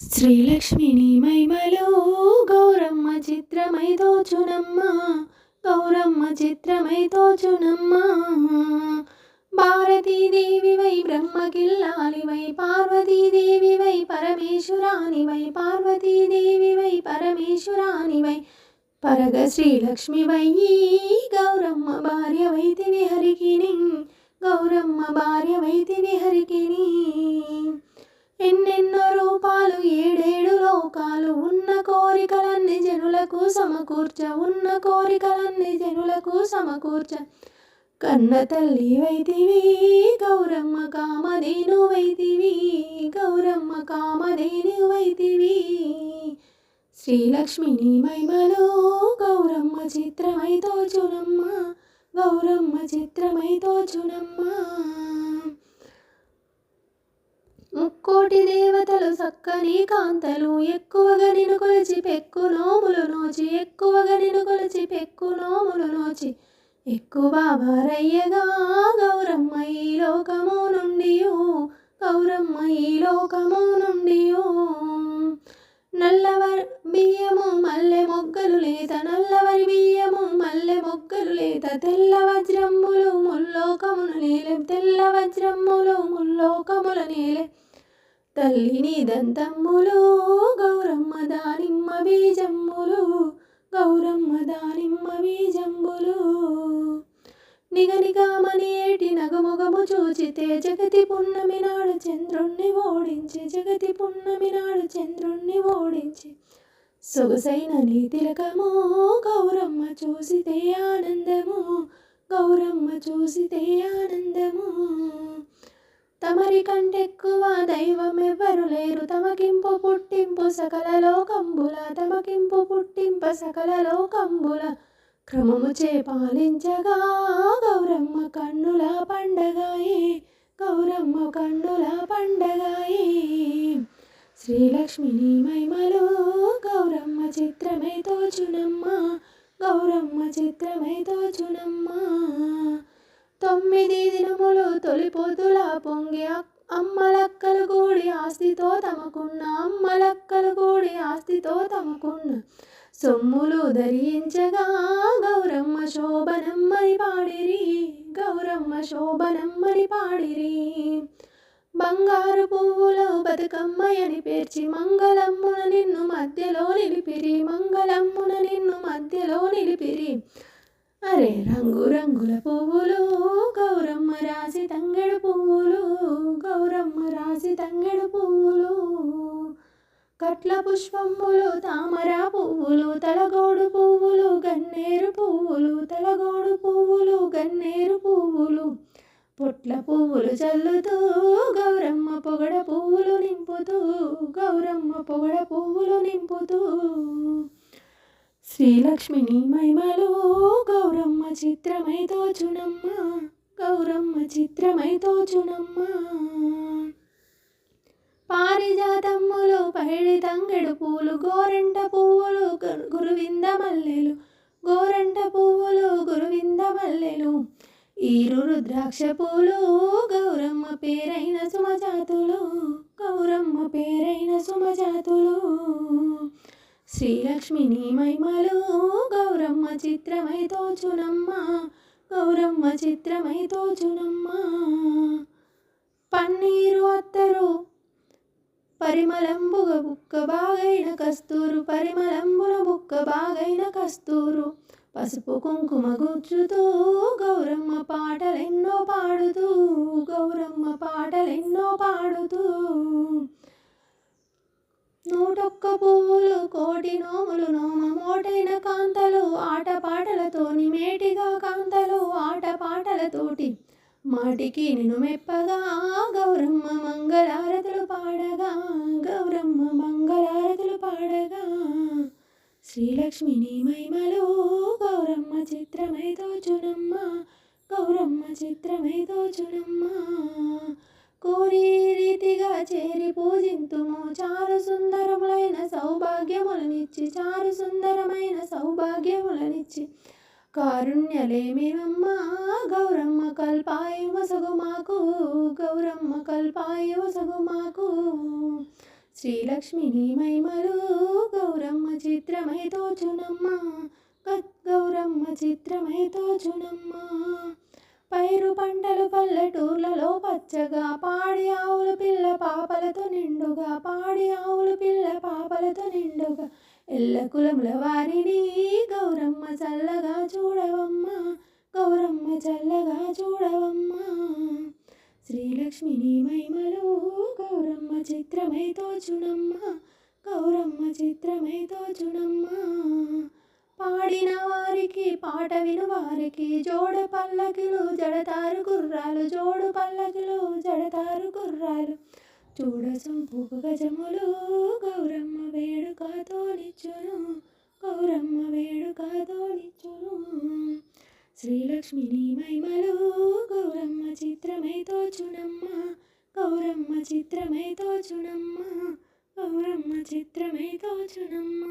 శ్రీలక్ష్మిని మైమలో గౌరమ్మ చిత్రమై దోచునమ్మ గౌరమ్మ చిత్రమై దోచునమ్మ భారతీదేవి వై బ్రహ్మకిల్లాలి వై పార్వతీదేవి వై పరమేశ్వరాని వై పార్వతీదేవి వై పరమేశ్వరాని వై. పరగ శ్రీలక్ష్మి వై గౌరమ్మ జనులకు సమకూర్చ ఉన్న కోరికలన్నీ జనులకు సమకూర్చ. కన్న తల్లి వైతివి గౌరమ్మ కామధేను వైతివి గౌరమ్మ కామధేను వైతివి. శ్రీలక్ష్మిని మైమలో గౌరమ్మ చిత్రమైతో చునమ్మ గౌరమ్మ చిత్రమైతో చునమ్మ ముక్కోటి దేవతలు సక్కని కాంతలు ఎక్కువగా నిన్ను కొలిచి పెక్కు నోములు నోచి ఎక్కువగా నిన్ను కొలిచి పెక్కు నోములు నోచి. ఎక్కువ భారయ్యగా గౌరమ్మ ఈ లోకము నుండి గౌరమ్మ ఈ లోకము నుండి నల్లవర్ బియ్యము మల్లె మొగ్గలు తల్లిని దంతమ్ములు గౌరమ్మ దానిమ్మ బీజమ్ములు గౌరమ్మ దానిమ్మ బీజంబులు. నిగనిగామని ఏటి నగముగము చూచితే జగతి పున్నమి నాడు చంద్రుణ్ణి ఓడించి జగతి పున్నమి నాడు చంద్రుణ్ణి ఓడించి. సొగసైన నీ తిలకము గౌరమ్మ చూసితే ఆనందము గౌరమ్మ చూసితే ఆనందము. తమరి కంటెక్కువ దైవం ఎవ్వరు లేరు. తమకింపు పుట్టింపు సకల లోకంబుల తమకింపు పుట్టింప సకల లోకంబుల. క్రమము చే పాలించగా గౌరమ్మ కన్నుల పండగాయి గౌరమ్మ కన్నుల పండగాయి. శ్రీలక్ష్మిని మైమలో గౌరమ్మ చిత్రమై తోచునమ్మ గౌరమ్మ చిత్రమై తోచునమ్మా. తొమ్మిది దినములు తొలిపోతుల పొంగి అమ్మలక్కలు కూడి ఆస్తితో తమకున్న అమ్మలక్కలు కూడి ఆస్తితో తమకున్న సొమ్ములు ధరించగా గౌరమ్మ శోభనమ్మని పాడిరి గౌరమ్మ శోభనమ్మని పాడిరి. బంగారు పువ్వులు బతుకమ్మయని పేర్చి మంగళమ్మున నిన్ను మధ్యలో నిలిపిరి మంగళమ్మున నిన్ను మధ్యలో నిలిపిరి. అరే రంగు రంగుల పువ్వులు గౌరమ్మ రాసి తంగెడు పువ్వులు గౌరమ్మ రాసి తంగెడు పువ్వులు. కట్ల పుష్పములు తామర పువ్వులు తలగోడు పువ్వులు గన్నేరు పువ్వులు తలగోడు పువ్వులు గన్నేరు పువ్వులు. పొట్ల పువ్వులు చల్లుతూ గౌరమ్మ పొగడ పువ్వులు నింపుతూ గౌరమ్మ పొగడ పువ్వులు నింపుతూ. శ్రీలక్ష్మిని మైమలో గౌరమ్మ చిత్రమై తోచునమ్మ గౌరమ్మ చిత్రమై తోచునమ్మ. పారిజాతమ్ములు పైడి తంగెడు పూలు గోరెంట పువ్వులు గురువింద మల్లెలు గోరెంట పువ్వులు గురువింద మల్లెలు. ఈరు రుద్రాక్ష పూలు గౌరమ్మ పేరైన సుమజాతులు. శ్రీలక్ష్మిని మహిమలో గౌరమ్మ చిత్రమై తోచునమ్మ గౌరమ్మ చిత్రమై తోచునమ్మ. పన్నీరు అత్తరు పరిమళంబుగ బుక్క బాగైన కస్తూరు పరిమళంబున బుక్క బాగైన కస్తూరు. పసుపు కుంకుమ గుచ్చుతూ గౌరమ్మ పాటలెన్నో పాడుతూ గౌరమ్మ పాటలెన్నో పాడుతూ. నూటొక్క పువ్వులు కోటి నోములు నోమ మోటైన కాంతలు ఆట పాటలతోని మేటిగా కాంతలు ఆట పాటలతోటి మాటికి నిన్ను మెప్పగా గౌరమ్మ మంగళారతులు పాడగా గౌరమ్మ మంగళారతులు పాడగా. శ్రీలక్ష్మిని మహిమలు గౌరమ్మ చిత్రమై తోచునమ్మ గౌరమ్మ చిత్రమై తోచునమ్మ. కోరి రీతిగా చేరి పూజింతుము. చారు సుందరములైన సౌభాగ్యములనిచ్చి చారు సుందరమైన సౌభాగ్యములనిచ్చి. కారుణ్యలేమిరమ్మ గౌరమ్మ కల్పాయ వసగు మాకు గౌరమ్మ కల్పాయ వసగు మాకు. శ్రీలక్ష్మిని మైమలు గౌరమ్మ చిత్రమై తోచునమ్మ. గౌరమ్మ చిత్రమై తోచునమ్మ. పైరు పంటలు పల్లెటూర్లలో పచ్చగా పాడి ఆవులు పిల్ల పాపలతో నిండుగా పాడి ఆవులు పిల్ల పాపలతో నిండుగా. ఎల్ల కులముల వారిని గౌరమ్మ చల్లగా చూడవమ్మ గౌరమ్మ చల్లగా చూడవమ్మ. శ్రీలక్ష్మిని మహిమలు గౌరమ్మ చిత్రమై తోచునమ్మ గౌరమ్మ చిత్రమై తోచునమ్మ. పాడిన వారికి పాట వినువారికి జోడు పల్లకిలు జడతారు గుర్రాలు జోడు పల్లకిలు జడతారు గుర్రాలు. చూడ సొంపుకు గజములు గౌరమ్మ వేడుక నిచ్చును గౌరమ్మ వేడుక నిచ్చును శ్రీలక్ష్మిని మైమలు గౌరమ్మ చిత్రమై తోచునమ్మ గౌరమ్మ చిత్రమై తోచునమ్మ గౌరమ్మ చిత్రమై తోచునమ్మ.